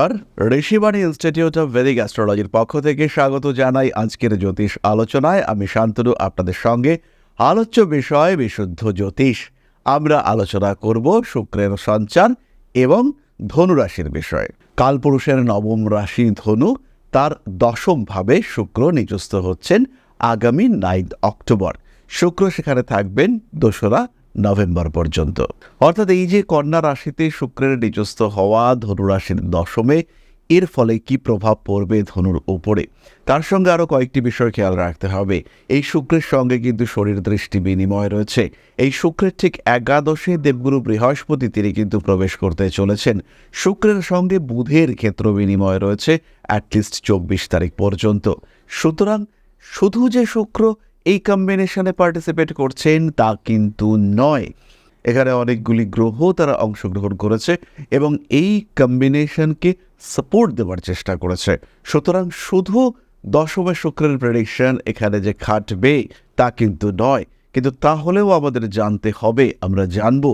নমস্কার। Rishibani institute of Vedic অ্যাস্ট্রোলজির পক্ষ থেকে স্বাগত জানাই আজকের জ্যোতিষ আলোচনায়। আমি শান্তনু, আপনাদের সঙ্গে। আলোচ্য বিষয়, বিশুদ্ধ জ্যোতিষ। আমরা আলোচনা করব শুক্রের সঞ্চার এবং ধনু রাশির বিষয়ে। কালপুরুষের নবম রাশি ধনু, তার দশম ভাবে শুক্র নিযস্ত হচ্ছেন আগামী নাইন অক্টোবর শুক্র সেখানে থাকবেন দোসরা নভেম্বর পর্যন্ত। অর্থাৎ এই যে কন্যা রাশিতে শুক্রের নিজস্ব হওয়া ধনুরাশির দশমে, এর ফলে কি প্রভাব পড়বে ধনুর ওপরে তার সঙ্গে আরও কয়েকটি বিষয় খেয়াল রাখতে হবে। এই শুক্রের সঙ্গে কিন্তু শরীর দৃষ্টি বিনিময় রয়েছে। এই শুক্রের ঠিক একাদশে দেবগুরু বৃহস্পতি তিনি কিন্তু প্রবেশ করতে চলেছেন। শুক্রের সঙ্গে বুধের ক্ষেত্র বিনিময় রয়েছে অ্যাটলিস্ট চব্বিশ তারিখ পর্যন্ত। সুতরাং শুধু যে শুক্র এই কম্বিনেশনে পার্টিসিপেট করছেন তা কিন্তু নয়। এখানে অনেকগুলি গ্রহ তারা অংশগ্রহণ করেছে এবং এই কম্বিনেশনকে সাপোর্ট দেওয়ার চেষ্টা করেছে। সুতরাং শুধু দশমে শুক্রের প্রেডিকশন এখানে যে খাটবে তা কিন্তু নয়। কিন্তু তাহলেও আমাদের জানতে হবে, আমরা জানব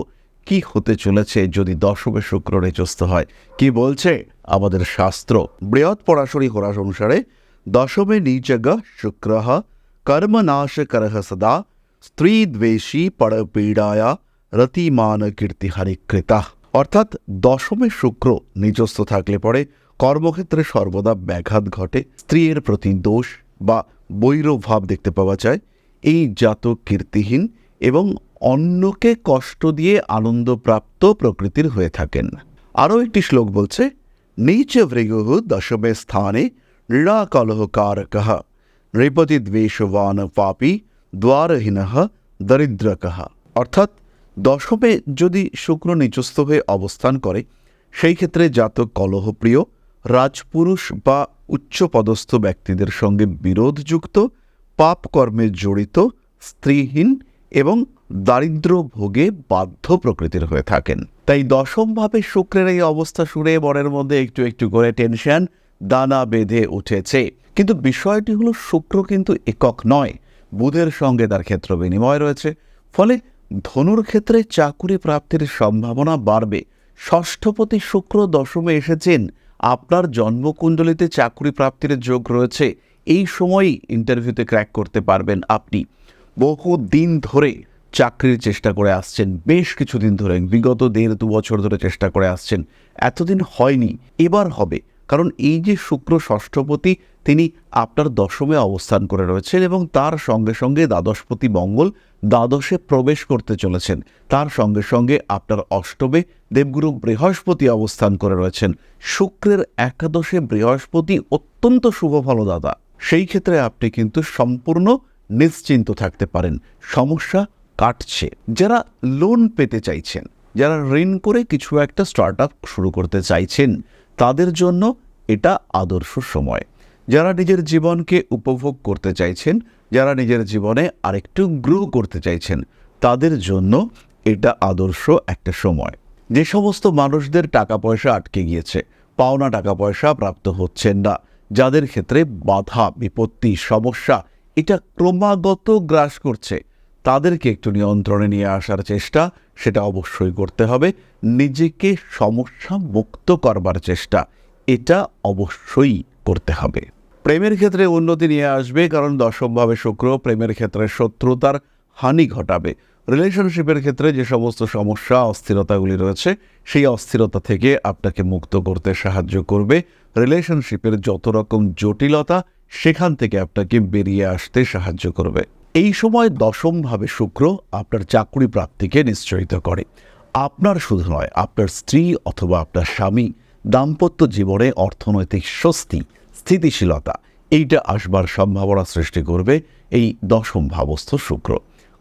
কি হতে চলেছে যদি দশমে শুক্র রেচস্ত হয়। কি বলছে আমাদের শাস্ত্র? বৃহৎ পরাশরী হোরাস অনুসারে দশমে নিচগ শুক্র ಕರ್ಮನಾಶಕರಹ ಸದಾ স্ত্রীদ্বেষী পরপীড়ায়া রতিমান কীর্তিহারিকৃতা অর্থাৎ দশমে শুক্র নিজস্ব থাকলে পরে কর্মক্ষেত্রে সর্বদা ব্যাঘাত ঘটে, স্ত্রীর প্রতি দোষ বা বৈরভাব দেখতে পাওয়া যায়। এই জাতক কীর্তিহীন এবং অন্যকে কষ্ট দিয়ে আনন্দপ্রাপ্ত প্রকৃতির হয়ে থাকেন। আরও একটি শ্লোক বলছে, নিচ ভৃগুহ দশমে স্থানে নিরাকলহকারকহ নৃপতি দ্বেষবান পাপি দ্বারহীন দরিদ্রকহ অর্থাৎ দশমে যদি শুক্র নিচস্থ হয়ে অবস্থান করে সেই ক্ষেত্রে জাতক কলহপ্রিয়, রাজপুরুষ বা উচ্চপদস্থ ব্যক্তিদের সঙ্গে বিরোধযুক্ত পাপ কর্মে জড়িত, স্ত্রীহীন এবং দারিদ্র ভোগে বাধ্য প্রকৃতির হয়ে থাকেন। তাই দশমভাবে শুক্রের এই অবস্থা শুনে মনের মধ্যে একটু একটু করে টেনশন, দানা বেঁধে উঠেছে। কিন্তু বিষয়টি হলো শুক্র কিন্তু একক নয়। বুধের সঙ্গে তার ক্ষেত্র বিনিময় রয়েছে। ফলে ধনুর ক্ষেত্রে চাকুরি প্রাপ্তির সম্ভাবনা বাড়বে। ষষ্ঠপতি শুক্র দশমে এসেছেন। আপনার জন্মকুণ্ডলিতে চাকুরি প্রাপ্তির যোগ রয়েছে। এই সময়ই ইন্টারভিউতে ক্র্যাক করতে পারবেন আপনি। বহু দিন ধরে চাকরির চেষ্টা করে আসছেন। বেশ কিছুদিন ধরে, বিগত দেড় দু বছর ধরে চেষ্টা করে আসছেন। এতদিন হয়নি। এবার হবে। কারণ এই যে শুক্র ষষ্ঠপতি তিনি আপনার দশমে অবস্থান করে রয়েছেন এবং তার সঙ্গে সঙ্গে দ্বাদশপতি মঙ্গল দ্বাদশে প্রবেশ করতে চলেছেন। তার সঙ্গে সঙ্গে আপনার অষ্টমে দেবগুরু বৃহস্পতি অবস্থান করে রয়েছেন। শুক্রের একাদশে বৃহস্পতি অত্যন্ত শুভ ফলদাতা। সেই ক্ষেত্রে আপনি কিন্তু সম্পূর্ণ নিশ্চিন্ত থাকতে পারেন। সমস্যা কাটছে। যারা লোন পেতে চাইছেন, যারা ঋণ করে কিছু একটা স্টার্ট শুরু করতে চাইছেন, তাদের জন্য এটা আদর্শ সময়। যারা নিজের জীবনকে উপভোগ করতে চাইছেন, যারা নিজের জীবনে আরেকটু গ্রো করতে চাইছেন, তাদের জন্য এটা আদর্শ একটা সময়। যে সমস্ত মানুষদের টাকা পয়সা আটকে গিয়েছে, পাওনা টাকা পয়সা প্রাপ্ত হচ্ছেন না, যাদের ক্ষেত্রে বাধা, বিপত্তি, সমস্যা, এটা ক্রমাগত গ্রাস করছে, তাদেরকে একটু নিয়ন্ত্রণে নিয়ে আসার চেষ্টা, সেটা অবশ্যই করতে হবে। নিজেকে সমস্যা মুক্ত করবার চেষ্টা, এটা অবশ্যই করতে হবে। প্রেমের ক্ষেত্রে উন্নতি নিয়ে আসবে কারণ দশমভাবে শুক্র, প্রেমের ক্ষেত্রে শত্রুতার হানি ঘটাবে। রিলেশনশিপের ক্ষেত্রে যে সমস্ত সমস্যা, অস্থিরতাগুলি রয়েছে, সেই অস্থিরতা থেকে আপনাকে মুক্ত করতে সাহায্য করবে। রিলেশনশিপের যত রকম জটিলতা, সেখান থেকে আপনাকে বেরিয়ে আসতে সাহায্য করবে। এই সময় দশমভাবে শুক্র আপনার চাকরি প্রাপ্তিকে নিশ্চয়িত করে। আপনার শুধু নয়, আপনার স্ত্রী অথবা আপনার স্বামী, দাম্পত্য জীবনে অর্থনৈতিক স্বস্তি স্থিতিশীলতা, এইটা আসবার সম্ভাবনা সৃষ্টি করবে এই দশম ভাবস্থ শুক্র।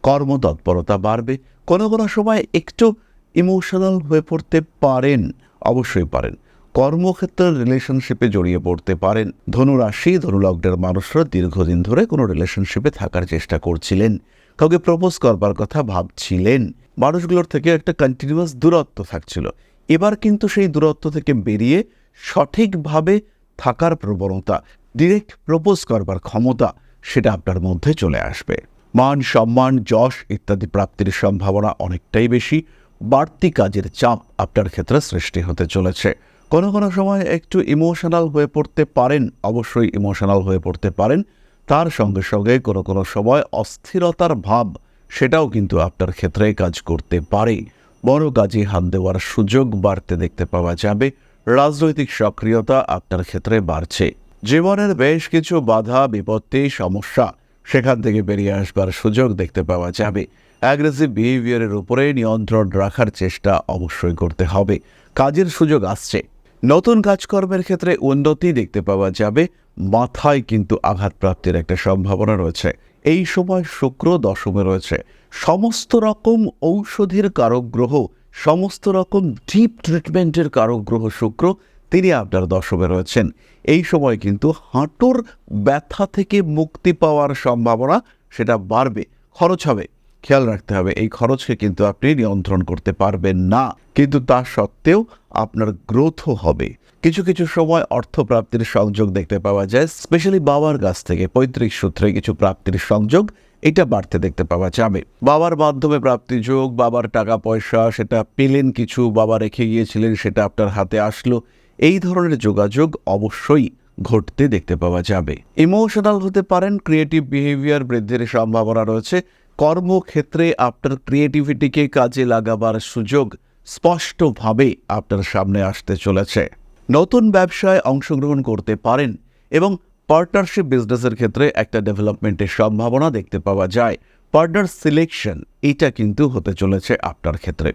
কর্মতৎপরতা বাড়বে, কোনো কোনো সময় একটু ইমোশনাল হয়ে পড়তে পারেন, অবশ্যই পারেন। কর্মক্ষেত্রের রিলেশনশিপে জড়িয়ে পড়তে পারেন। ধনুরাশি, ধনুলগ্নের মানুষরা দীর্ঘদিন ধরে কোনো রিলেশনশিপে থাকার চেষ্টা করছিলেন, কাউকে প্রপোজ করবার কথা ভাবছিলেন। মানুষগুলোর থেকে একটা কন্টিনিউয়াস দূরত্ব থাকছিল। এবার কিন্তু সেই দূরত্ব থেকে বেরিয়ে সঠিকভাবে থাকার প্রবণতা ডিরেক্ট প্রপোজ করবার ক্ষমতা সেটা আপনার মধ্যে চলে আসবে। মান, সম্মান, যশ ইত্যাদি প্রাপ্তির সম্ভাবনা অনেকটাই বেশি। বাড়তি কাজের চাপ আপনার ক্ষেত্রে সৃষ্টি হতে চলেছে। কোনো কোনো সময় একটু ইমোশনাল হয়ে পড়তে পারেন, অবশ্যই ইমোশনাল হয়ে পড়তে পারেন। তার সঙ্গে সঙ্গে কোনো কোনো সময় অস্থিরতার ভাব সেটাও কিন্তু আপনার ক্ষেত্রে কাজ করতে পারে। বড় কাজে হাত দেওয়ার সুযোগ বাড়তে দেখতে পাওয়া যাবে। রাজনৈতিক সক্রিয়তা আপনার ক্ষেত্রে বাড়ছে। জীবনের বেশ কিছু বাধা, বিপত্তি, সমস্যা সেখান থেকে বেরিয়ে আসবার সুযোগ দেখতে পাওয়া যাবে। অ্যাগ্রেসিভ বিহেভিয়ারের উপরে নিয়ন্ত্রণ রাখার চেষ্টা অবশ্যই করতে হবে। কাজের সুযোগ আসছে। নতুন কাজকর্মের ক্ষেত্রে উন্নতি দেখতে পাওয়া যাবে। মাথায় কিন্তু আঘাতপ্রাপ্তির একটা সম্ভাবনা রয়েছে। এই সময় শুক্র দশমে রয়েছে। সমস্ত রকম ঔষধির কারক গ্রহ সমস্ত রকম ডিপ ট্রিটমেন্টের কারক গ্রহ শুক্র তিনি আপনার দশমে রয়েছেন। এই সময় কিন্তু হাঁটুর ব্যথা থেকে মুক্তি পাওয়ার সম্ভাবনা সেটা বাড়বে, খরচ হবে। খেয়াল রাখতে হবে, এই খরচকে কিন্তু আপনি নিয়ন্ত্রণ করতে পারবেন না। কিন্তু তা সত্ত্বেও আপনার গ্রোথও হবে। কিছু কিছু সময় অর্থপ্রাপ্তির সংযোগ দেখতে পাওয়া যায়। স্পেশালি বাবার কাছ থেকে পৈতৃক সূত্রে কিছু প্রাপ্তির সংযোগ এটা বাড়তে দেখতে পাওয়া যাবে। বাবার মাধ্যমে প্রাপ্তি যোগ, বাবার টাকা পয়সা, সেটা পেলেন কিছু, বাবা রেখে গিয়েছিলেন, সেটা আপনার হাতে আসলো। এই ধরনের যোগাযোগ অবশ্যই ঘটতে দেখতে পাওয়া যাবে। ইমোশনাল হতে পারেন ক্রিয়েটিভ বিহেভিয়ার বৃদ্ধির সম্ভাবনা রয়েছে। কর্মক্ষেত্রে আপনার ক্রিয়েটিভিটিকে কাজে লাগাবার সুযোগ স্পষ্টভাবে আপনার সামনে আসতে চলেছে। নতুন ব্যবসায় অংশগ্রহণ করতে পারেন এবং পার্টনারশিপ বিজনেসের ক্ষেত্রে একটা ডেভেলপমেন্টের সম্ভাবনা দেখতে পাওয়া যায়। পার্টনার সিলেকশন, এটা কিন্তু হতে চলেছে আপনার ক্ষেত্রে।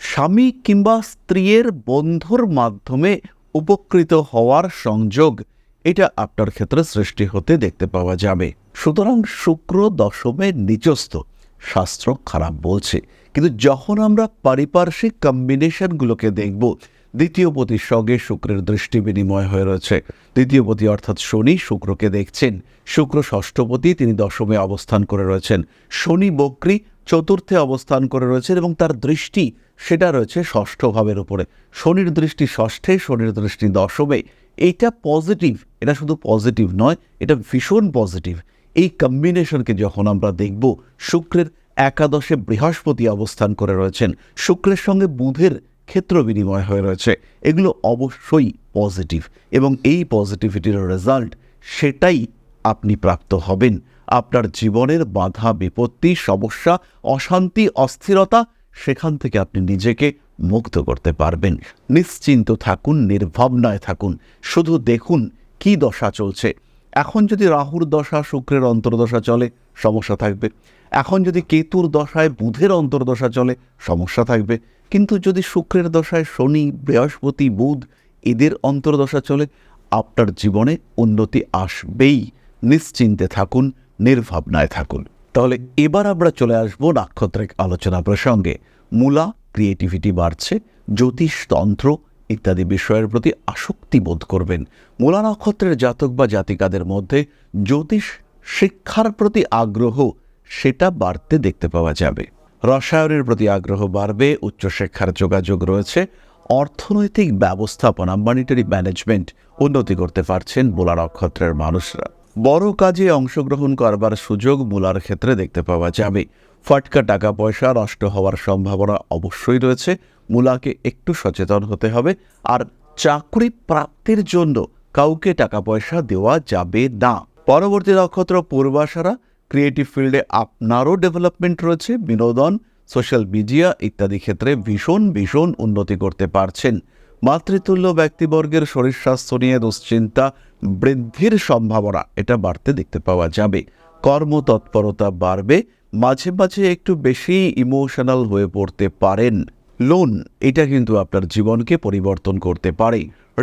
স্বামী কিংবা স্ত্রীর বন্ধুর মাধ্যমে উপকৃত হওয়ার সংযোগ, এটা আপনার ক্ষেত্রে সৃষ্টি হতে দেখতে পাওয়া যাবে। সুতরাং শুক্র দশমে নিচস্থ শাস্ত্র খারাপ বলছে। কিন্তু যখন আমরা পারিপার্শ্বিক কম্বিনেশনগুলোকে দেখব দ্বিতীয় পতির সঙ্গে শুক্রের দৃষ্টি বিনিময় হয়ে রয়েছে। দ্বিতীয় পতি অর্থাৎ শনি শুক্রকে দেখছেন। শুক্র ষষ্ঠপতি তিনি দশমে অবস্থান করে রয়েছেন। শনি বক্রী চতুর্থে অবস্থান করে রয়েছেন এবং তার দৃষ্টি সেটা রয়েছে ষষ্ঠ ভাবের উপরে। শনির দৃষ্টি ষষ্ঠে, শনির দৃষ্টি দশমে। এইটা পজিটিভ, এটা শুধু পজিটিভ নয়, এটা ভীষণ পজিটিভ। এই কম্বিনেশনকে যখন আমরা দেখব, শুক্রের একাদশে বৃহস্পতি অবস্থান করে রয়েছেন। শুক্রের সঙ্গে বুধের ক্ষেত্র বিনিময় হয়ে রয়েছে। এগুলো অবশ্যই পজিটিভ এবং এই পজিটিভিটির রেজাল্ট সেটাই আপনি প্রাপ্ত হবেন। আপনার জীবনের বাধা, বিপত্তি, সমস্যা, অশান্তি, অস্থিরতা সেখান থেকে আপনি নিজেকে মুক্ত করতে পারবেন। নিশ্চিন্ত থাকুন, নির্ভাবনায় থাকুন। শুধু দেখুন কি দশা চলছে। এখন যদি রাহুর দশা, শুক্রের অন্তর্দশা চলে, সমস্যা থাকবে। এখন যদি কেতুর দশায় বুধের অন্তর্দশা চলে, সমস্যা থাকবে। কিন্তু যদি শুক্রের দশায় শনি, বৃহস্পতি, বুধ এদের অন্তর্দশা চলে, আপনার জীবনে উন্নতি আসবেই। নিশ্চিন্তে থাকুন, নির্ভাবনায় থাকুন। তাহলে এবার আমরা চলে আসব নাক্ষত্রিক আলোচনা প্রসঙ্গে। মূলা ক্রিয়েটিভিটি বাড়ছে জ্যোতিষতন্ত্র ইত্যাদি বিষয়ের প্রতি আসক্তি বোধ করবেন। মূলা নক্ষত্রের জাতক বা জাতিকাদের মধ্যে জ্যোতিষ শিক্ষার প্রতি আগ্রহ, সেটা বাড়তে দেখতে পাওয়া যাবে। রসায়নের প্রতি আগ্রহ বাড়বে, উচ্চশিক্ষার যোগাযোগ রয়েছে, অর্থনৈতিক ব্যবস্থাপনা মনিটারি ম্যানেজমেন্ট উন্নতি করতে পারছেন মূলা নক্ষত্রের মানুষরা। বড় কাজে অংশগ্রহণ করবার সুযোগ মূলার ক্ষেত্রে দেখতে পাওয়া যাবে। ফটকা টাকা পয়সা নষ্ট হওয়ার সম্ভাবনা অবশ্যই রয়েছে, মূলাকে একটু সচেতন হতে হবে, আর চাকরি প্রাপ্তির জন্য কাউকে টাকা পয়সা দেওয়া যাবে না। পরবর্তী নক্ষত্র পূর্বাশারা ক্রিয়েটিভ ফিল্ডে আপনারও ডেভেলপমেন্ট রয়েছে, বিনোদন সোশ্যাল মিডিয়া ইত্যাদি ক্ষেত্রে ভীষণ ভীষণ উন্নতি করতে পারছেন। মাতৃতুল্য ব্যক্তিবর্গের শরীর স্বাস্থ্য নিয়ে দুশ্চিন্তা বৃদ্ধির সম্ভাবনা, এটা বাড়তে দেখতে পাওয়া যাবে। কর্মতৎপরতা বাড়বে, মাঝে মাঝে একটু বেশি ইমোশনাল হয়ে পড়তে পারেন। লোন, এটা কিন্তু আপনার জীবনকে পরিবর্তন করতে পারে।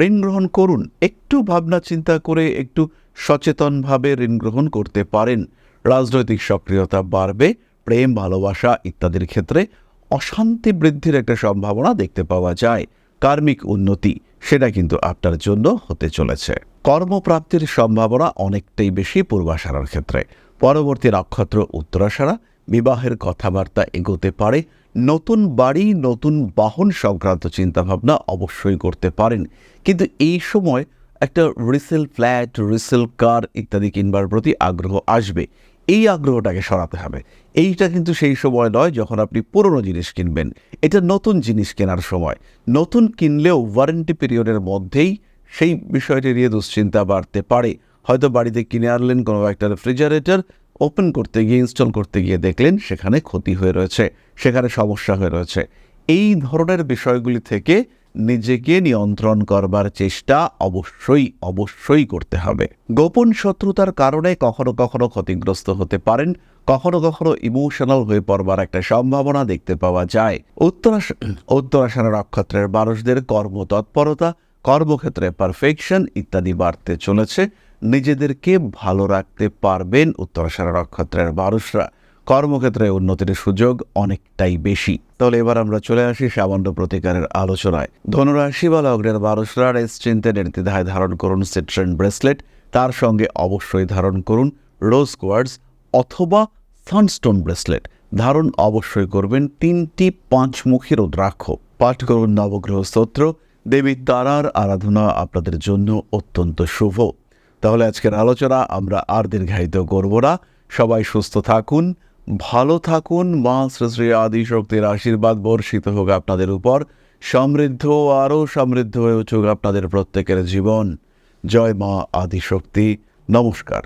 ঋণ গ্রহণ করুন, একটু ভাবনা চিন্তা করে একটু সচেতনভাবে ঋণ গ্রহণ করতে পারেন। রাজনৈতিক সক্রিয়তা বাড়বে, প্রেম, ভালোবাসা ইত্যাদির ক্ষেত্রে অশান্তি বৃদ্ধির একটা সম্ভাবনা দেখতে পাওয়া যায়। কার্মিক উন্নতি, সেটা কিন্তু আপনার জন্য হতে চলেছে। কর্মপ্রাপ্তির সম্ভাবনা অনেকটাই বেশি পূর্বাশারার ক্ষেত্রে। পরবর্তী নক্ষত্র উত্তরাশারা, বিবাহের কথাবার্তা এগোতে পারে। নতুন বাড়ি, নতুন বাহন সংক্রান্ত চিন্তাভাবনা অবশ্যই করতে পারেন। কিন্তু এই সময় একটা রিসেল ফ্ল্যাট রিসেল কার ইত্যাদি কিনবার প্রতি আগ্রহ আসবে। এই আগ্রহটাকে সরাতে হবে। এইটা কিন্তু সেই সময় নয় যখন আপনি পুরনো জিনিস কিনবেন। এটা নতুন জিনিস কেনার সময়। নতুন কিনলেও ওয়ারেন্টি পিরিয়ডের মধ্যেই সেই বিষয়টি নিয়ে দুশ্চিন্তা বাড়তে পারে। হয়তো বাড়িতে কিনে আনলেন কোনো একটা রেফ্রিজারেটর ওপেন করতে গিয়ে ইনস্টল করতে গিয়ে দেখলেন সেখানে ক্ষতি হয়ে রয়েছে, সেখানে সমস্যা হয়ে রয়েছে। এই ধরনের বিষয়গুলি থেকে নিজেকে নিয়ন্ত্রণ করবার চেষ্টা অবশ্যই অবশ্যই করতে হবে। গোপন শত্রুতার কারণে কখনো কখনো ক্ষতিগ্রস্ত হতে পারেন, কখনো কখনো ইমোশনাল হয়ে পড়বার একটা সম্ভাবনা দেখতে পাওয়া যায়। উত্তরাশ উত্তরাষাঢ় নক্ষত্রের মানুষদের কর্মতৎপরতা, কর্মক্ষেত্রে পারফেকশন ইত্যাদি বাড়তে চলেছে। নিজেদেরকে ভালো রাখতে পারবেন উত্তরাষাঢ় নক্ষত্রের মানুষরা। কর্মক্ষেত্রে উন্নতির সুযোগ অনেকটাই বেশি। তাহলে এবার আমরা চলে আসি সামান্য প্রতিকারের আলোচনায়। ধনুরাশি বা লগ্নের মানুষরা নিশ্চিন্তে নির্দ্বিধায় ধারণ করুন সিট্রেন ব্রেসলেট। তার সঙ্গে অবশ্যই ধারণ করুন রোজ কোয়ার্ডস অথবা সানস্টোন ব্রেসলেট। ধারণ অবশ্যই করবেন তিনটি পাঁচমুখী রুদ্রাক্ষ। পাঠ করুন নবগ্রহ স্তোত্র। দেবী তারার আরাধনা আপনাদের জন্য অত্যন্ত শুভ। তাহলে আজকের আলোচনা আমরা আর দীর্ঘায়িত করব না। সবাই সুস্থ থাকুন। ভালো থাকুন, মা শ্রী শ্রী আদি শক্তির আশীর্বাদ বর্ষিত হোক আপনাদের উপর। সমৃদ্ধ আরও সমৃদ্ধ হয়ে উঠুক আপনাদের প্রত্যেকের জীবন। জয় মা আদিশক্তি। নমস্কার।